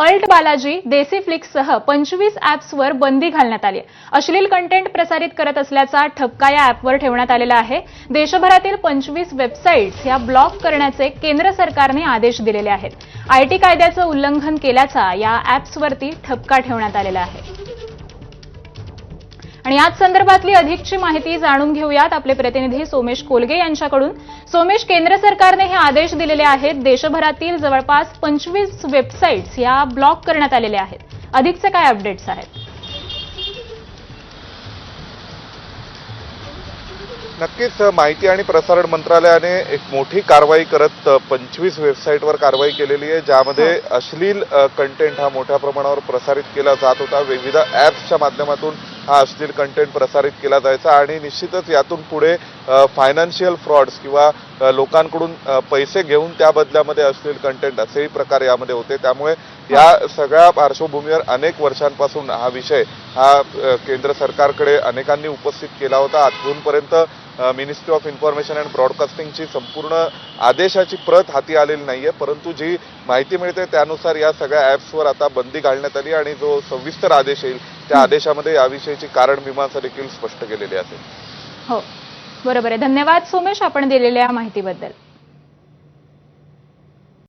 Alt Balaji देसी फ्लिक्ससह पंचवीस ॲप्सवर बंदी घालण्यात आली अश्लील कंटेंट प्रसारित करत असल्याचा ठपका या ॲपवर ठेवण्यात आलेला आहे. देशभरातील पंचवीस वेबसाईट्स या ब्लॉक करण्याचे केंद्र सरकारने आदेश दिलेले आहेत. आयटी कायद्याचं उल्लंघन केल्याचा या ॲप्सवरती ठपका ठेवण्यात आलेला आहे. आणि याच संदर्भातली अधिकची माहिती जाणून घेऊयात आपले प्रतिनिधी सोमेश कोलगे यांच्याकडून. सोमेश केंद्र सरकारने हे आदेश दिलेले आहेत. देशभरातील जवळपास पंचवीस वेबसाईट्स या ब्लॉक करण्यात आलेल्या आहेत. अधिकचे काय अपडेट्स आहेत? नक्कीच माहिती आणि प्रसारण मंत्रालयाने एक मोठी कारवाई करत पंचवीस वेबसाईटवर कारवाई केलेली आहे ज्यामध्ये अश्लील कंटेंट हा मोठ्या प्रमाणावर प्रसारित केला जात होता. विविध ॲप्सच्या माध्यमातून हा अश्लील कंटेंट प्रसारित केला जायचा आणि निश्चितच यातून पुढे फायनान्शियल फ्रॉड्स किंवा लोकांकडून पैसे घेऊन त्या बदल्यामध्ये अश्लील कंटेंट असेही प्रकार यामध्ये होते. त्यामुळे या सगळ्या पार्श्वभूमीवर अनेक वर्षांपासून हा विषय हा केंद्र सरकारकडे अनेकांनी उपस्थित केला होता. अजूनपर्यंत मिनिस्ट्री ऑफ इन्फॉर्मेशन अँड ब्रॉडकास्टिंगची संपूर्ण आदेशाची प्रत हाती आलेली नाही आहे परंतु जी माहिती मिळते त्यानुसार या सगळ्या ॲप्सवर आता बंदी घालण्यात आली आणि जो सविस्तर आदेश येईल त्या आदेशामध्ये याविषयीची कारण मीमांसा देखील स्पष्ट केलेली असेल हो बरोबर आहे. धन्यवाद सोमेश आपण दिलेल्या माहितीबद्दल.